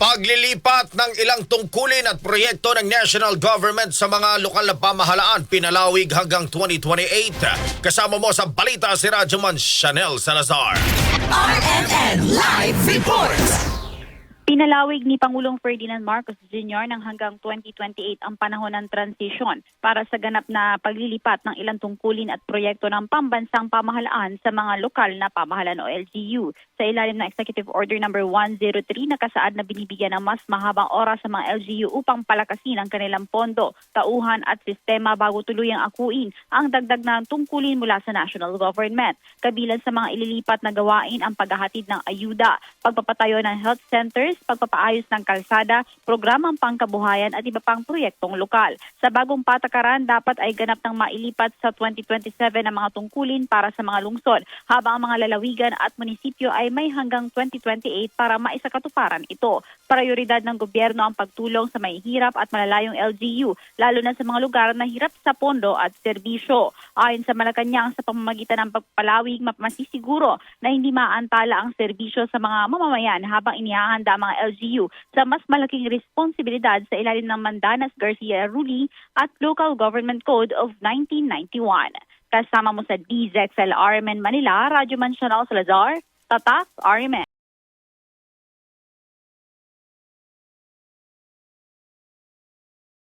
Paglilipat ng ilang tungkulin at proyekto ng national government sa mga lokal na pamahalaan pinalawig hanggang 2028. Kasama mo sa balita si Radyoman Chanel Salazar. RMN Live Report! Pinalawig ni Pangulong Ferdinand Marcos Jr. ng hanggang 2028 ang panahon ng transisyon para sa ganap na paglilipat ng ilang tungkulin at proyekto ng pambansang pamahalaan sa mga lokal na pamahalaan o LGU. Sa ilalim ng Executive Order No. 103 nakasaad na binibigyan ng mas mahabang oras sa mga LGU upang palakasin ang kanilang pondo, tauhan at sistema bago tuluyang akuin ang dagdag na tungkulin mula sa national government. Kabilang sa mga ililipat na gawain ang paghahatid ng ayuda, pagpapatayo ng health centers, pagpapaayos ng kalsada, programang pangkabuhayan at iba pang proyektong lokal. Sa bagong patakaran, dapat ay ganap ng mailipat sa 2027 ang mga tungkulin para sa mga lungsod, habang ang mga lalawigan at munisipyo ay may hanggang 2028 para maisakatuparan ito. Prioridad ng gobyerno ang pagtulong sa mahihirap at malalayong LGU, lalo na sa mga lugar na hirap sa pondo at serbisyo. Ayon sa Malacanang, sa pamamagitan ng pagpalawig, mapamasisiguro na hindi maantala ang serbisyo sa mga mamamayan habang inihahanda ang mga LGU sa mas malaking responsibilidad sa ilalim ng Mandanas Garcia ruling at Local Government Code of 1991. Kasama mo sa DZXL RMN Manila, Radyo Man Chanel Salazar, Tatak RMN.